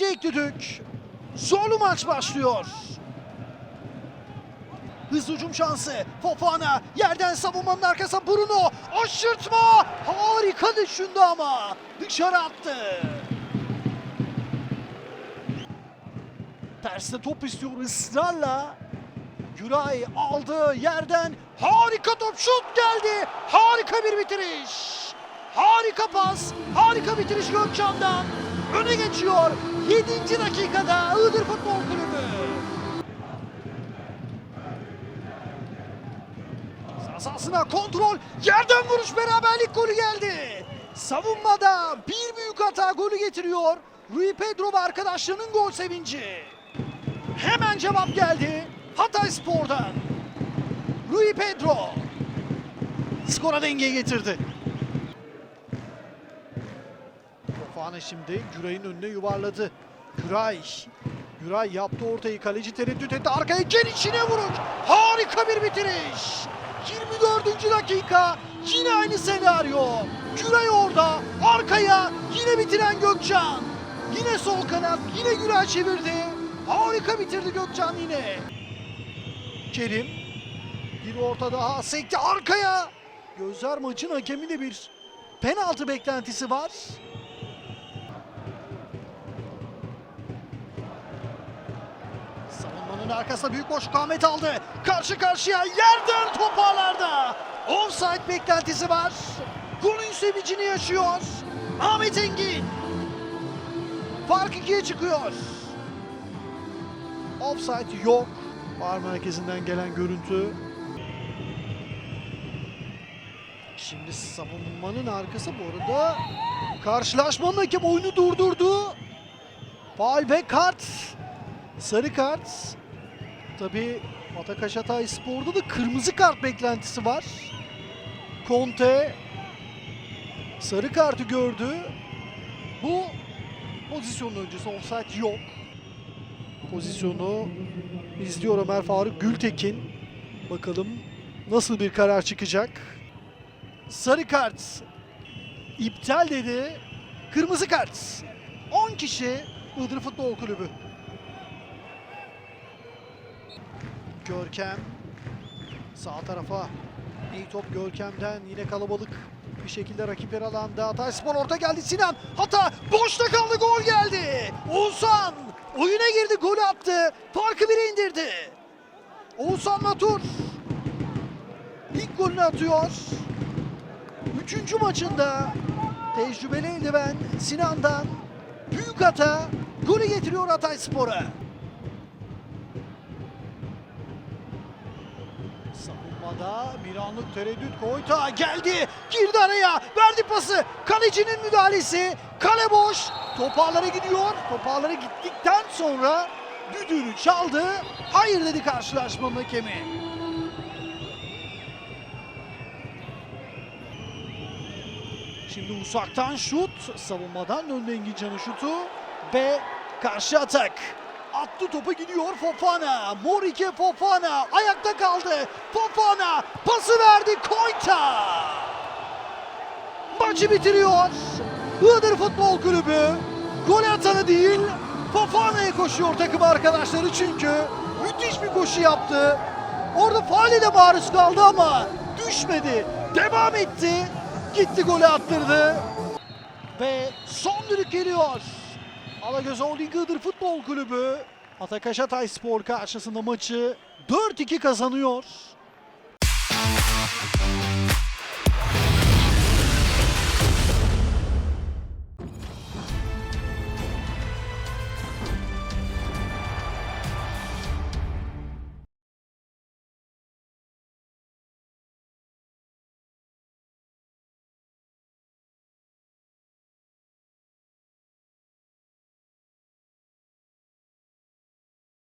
İlk düdük. Zorlu maç başlıyor. Hızlı hücum şansı. Fofana yerden savunmanın arkasına Bruno. Aşırtma. Harika düşündü ama. Dışarı attı. Terste top istiyor ısrarla. Güray aldı yerden. Harika top şut geldi. Harika bir bitiriş. Harika pas. Harika bitiriş Gökçen'den. Öne geçiyor. 7. dakikada Iğdır Futbol Kulübü. Sahasına kontrol. Yerden vuruş beraberlik golü geldi. Savunmada bir büyük hata golü getiriyor. Rui Pedro ve arkadaşlarının gol sevinci. Hemen cevap geldi. Hatay Spor'dan. Rui Pedro. Skora denge getirdi. Fofana şimdi Güray'ın önüne yuvarladı. Güray. Güray yaptı ortayı. Kaleci tereddüt etti. Arkaya gelişine vuruş. Harika bir bitiriş. 24. dakika. Yine aynı senaryo. Güray orada. Arkaya yine bitiren Gökçen. Yine sol kanat. Yine Güray çevirdi. Harika bitirdi Gökçen yine. Kerim. Bir orta daha sekti arkaya. Gözler maçın hakeminde bir penaltı beklentisi var. Savunmanın arkasına büyük boşluk Ahmet aldı. Karşı karşıya yerden toparlarda. Offside beklentisi var. Golün sevincini yaşıyor. Ahmet Engin. Fark ikiye çıkıyor. Offside yok. Var merkezinden gelen görüntü. Şimdi savunmanın arkası bu arada karşılaşmanın hakem oyunu durdurdu. Faal ve kart. Sarı kart. Tabi Atakaş Hatay Spor'da da kırmızı kart beklentisi var. Conte sarı kartı gördü. Bu pozisyonun öncesi offside yok. Pozisyonu izliyor Ömer Faruk Gültekin. Bakalım nasıl bir karar çıkacak. Sarı kart iptal dedi. Kırmızı kart. 10 kişi Iğdır Futbol Kulübü. Görkem. Sağ tarafa. İyi top Görkem'den. Yine kalabalık bir şekilde rakipler alanda. Hatay Spor orta geldi. Sinan hata. Boşta kaldı. Gol geldi. Oğuzhan oyuna girdi. Golü attı. Farkı bire indirdi. Oğuzhan Matur ilk golünü atıyor. Üçüncü maçında tecrübeli eldiven Sinan'dan. Büyük hata. Golü getiriyor Hatay Spor'a Savunmada bir anlık tereddüt Koyta geldi. Girdi araya. Verdi pası. Kalecinin müdahalesi. Kale boş. Topağlara gidiyor. Topağlara gittikten sonra düdüğünü çaldı. Hayır dedi karşılaşmanın hakemi. Şimdi uzaktan şut. Savunmadan önde Engincan'ın şutu. Ve karşı atak. Attı topa gidiyor Fofana. Morike Fofana. Ayakta kaldı. Fofana pası verdi Koyta. Maçı bitiriyor. Iğdır Futbol Kulübü. Gol atanı değil Fofana'ya koşuyor takım arkadaşları çünkü müthiş bir koşu yaptı. Orada faale de maruz kaldı ama düşmedi. Devam etti. Gitti golü attırdı. Ve son düdük geliyor. Alagöz Holding Iğdır Futbol Kulübü Atakaş Hatay Spor karşısında maçı 4-2 kazanıyor.